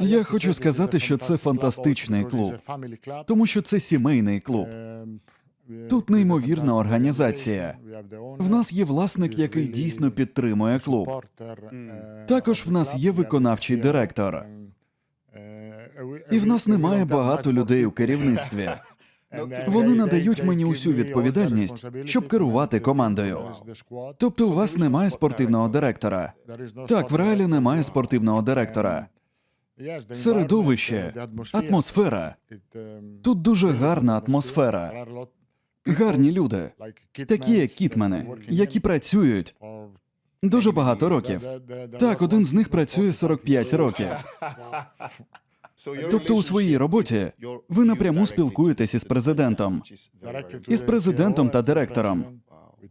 Я хочу сказати, що це фантастичний клуб, тому що це сімейний клуб. Тут неймовірна організація. В нас є власник, який дійсно підтримує клуб. Також в нас є виконавчий директор. І в нас немає багато людей у керівництві. Вони надають мені усю відповідальність, щоб керувати командою. Тобто, у вас немає спортивного директора. Так, в реалі немає спортивного директора. Середовище, атмосфера. Тут дуже гарна атмосфера. Гарні люди, такі як Кітмени, які працюють дуже багато років. Так, один з них працює 45 років. Тобто, у своїй роботі ви напряму спілкуєтесь із президентом, із президентом та директором.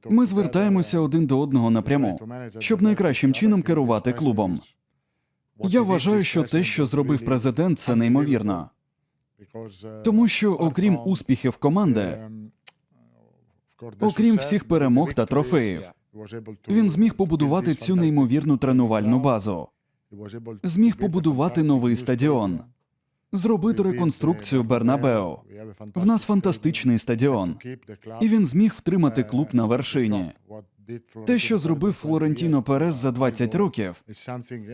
Ми звертаємося один до одного напряму, щоб найкращим чином керувати клубом. Я вважаю, що те, що зробив президент, це неймовірно. Тому що, окрім успіхів команди, окрім всіх перемог та трофеїв, він зміг побудувати цю неймовірну тренувальну базу, зміг побудувати новий стадіон, зробити реконструкцію Бернабеу. В нас фантастичний стадіон, і він зміг втримати клуб на вершині. Те, що зробив Флорентіно Перес за 20 років,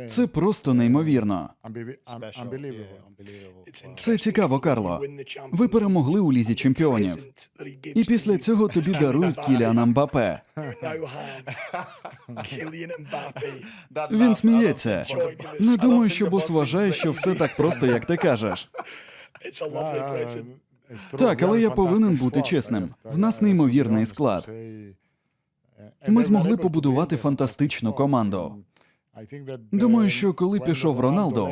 це просто неймовірно. Це цікаво, Карло. Ви перемогли у лізі чемпіонів, і після цього тобі дарують Кіліана Мбапе. Він сміється. Не думаю, що бос вважає, що все так просто, як ти кажеш. Так, але я повинен бути чесним. В нас неймовірний склад. Ми змогли побудувати фантастичну команду. Думаю, що коли пішов Роналдо,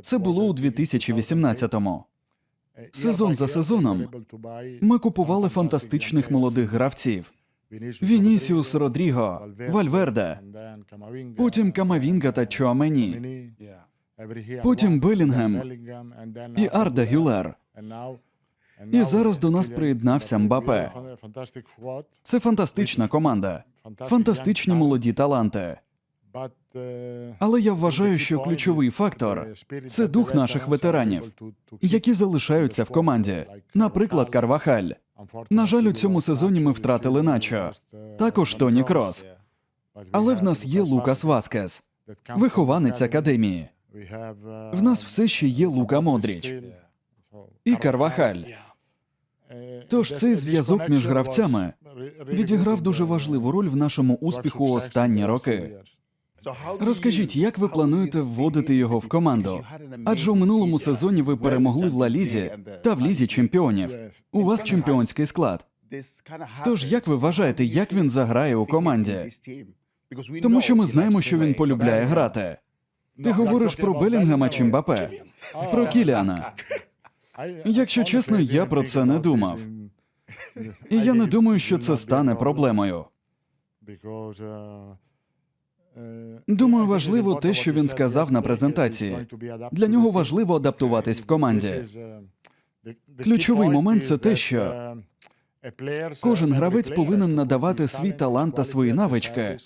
це було у 2018-му. Сезон за сезоном ми купували фантастичних молодих гравців: Вінісіус Родріго, Вальверде, потім Камавінга та Чуамені, потім Белінгем і Арда Гюлер. І зараз до нас приєднався Мбапе. Це фантастична команда, фантастичні молоді таланти. Але я вважаю, що ключовий фактор це дух наших ветеранів, які залишаються в команді. Наприклад, Карвахаль. На жаль, у цьому сезоні ми втратили начо. Також Тоні Крос. Але в нас є Лукас Васкес, вихованець академії. В нас все ще є Лука Модріч і Карвахаль. Тож цей зв'язок між гравцями відіграв дуже важливу роль в нашому успіху останні роки. Розкажіть, як ви плануєте вводити його в команду? Адже у минулому сезоні ви перемогли в Ла Лізі та в Лізі чемпіонів. У вас чемпіонський склад. Тож як ви вважаєте, як він заграє у команді? Тому що ми знаємо, що він полюбляє грати. Ти говориш про Белінгема чи Мбапе? Про Кіліана. Якщо чесно, я про це не думав. І я не думаю, що це стане проблемою. Думаю, важливо те, що він сказав на презентації. Для нього важливо адаптуватись в команді. Ключовий момент це те, що кожен гравець повинен надавати свій талант та свої навички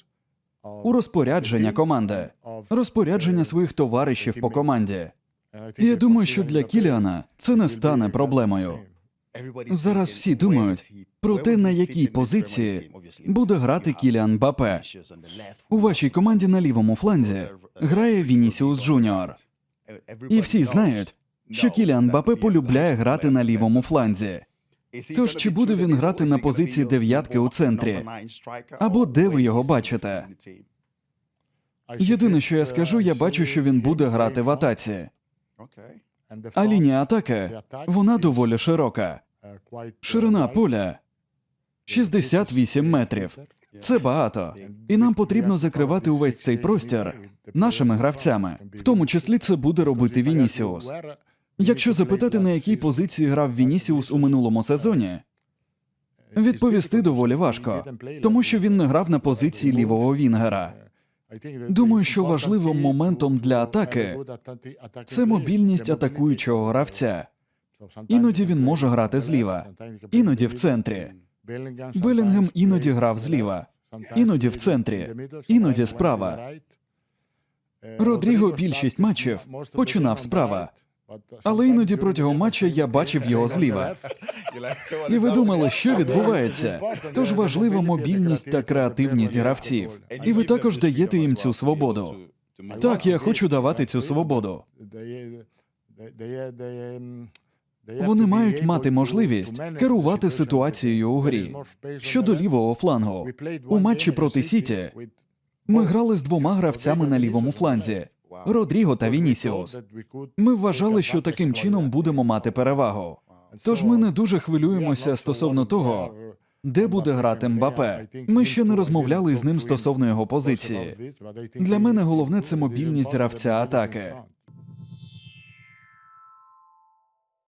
у розпорядження команди, розпорядження своїх товаришів по команді. І я думаю, що для Кіліана це не стане проблемою. Зараз всі думають про те, на якій позиції буде грати Кіліан Бапе. У вашій команді на лівому фланзі грає Вінісіус Джуніор. І всі знають, що Кіліан Бапе полюбляє грати на лівому фланзі. Тож чи буде він грати на позиції дев'ятки у центрі? Або де ви його бачите? Єдине, що я скажу, я бачу, що він буде грати в атаці. А лінія атаки вона доволі широка. Ширина поля 68 метрів. Це багато. І нам потрібно закривати увесь цей простір нашими гравцями. В тому числі це буде робити Вінісіус. Якщо запитати, на якій позиції грав Вінісіус у минулому сезоні, відповісти доволі важко, тому що він не грав на позиції лівого Вінгера. Думаю, що важливим моментом для атаки це мобільність атакуючого гравця. Іноді він може грати зліва, іноді в центрі. Белінгем іноді грав зліва, іноді в центрі, іноді справа. Родріго більшість матчів починав справа, але іноді протягом матча я бачив його зліва. І ви думали, що відбувається? Тож важлива мобільність та креативність гравців. І ви також даєте їм цю свободу. Так, я хочу давати цю свободу. Вони мають мати можливість керувати ситуацією у грі. Щодо лівого флангу, у матчі проти Сіті ми грали з двома гравцями на лівому фланзі Родріго та Вінісіус. Ми вважали, що таким чином будемо мати перевагу. Тож ми не дуже хвилюємося стосовно того, де буде грати Мбапе. Ми ще не розмовляли з ним стосовно його позиції. Для мене головне це мобільність гравця атаки.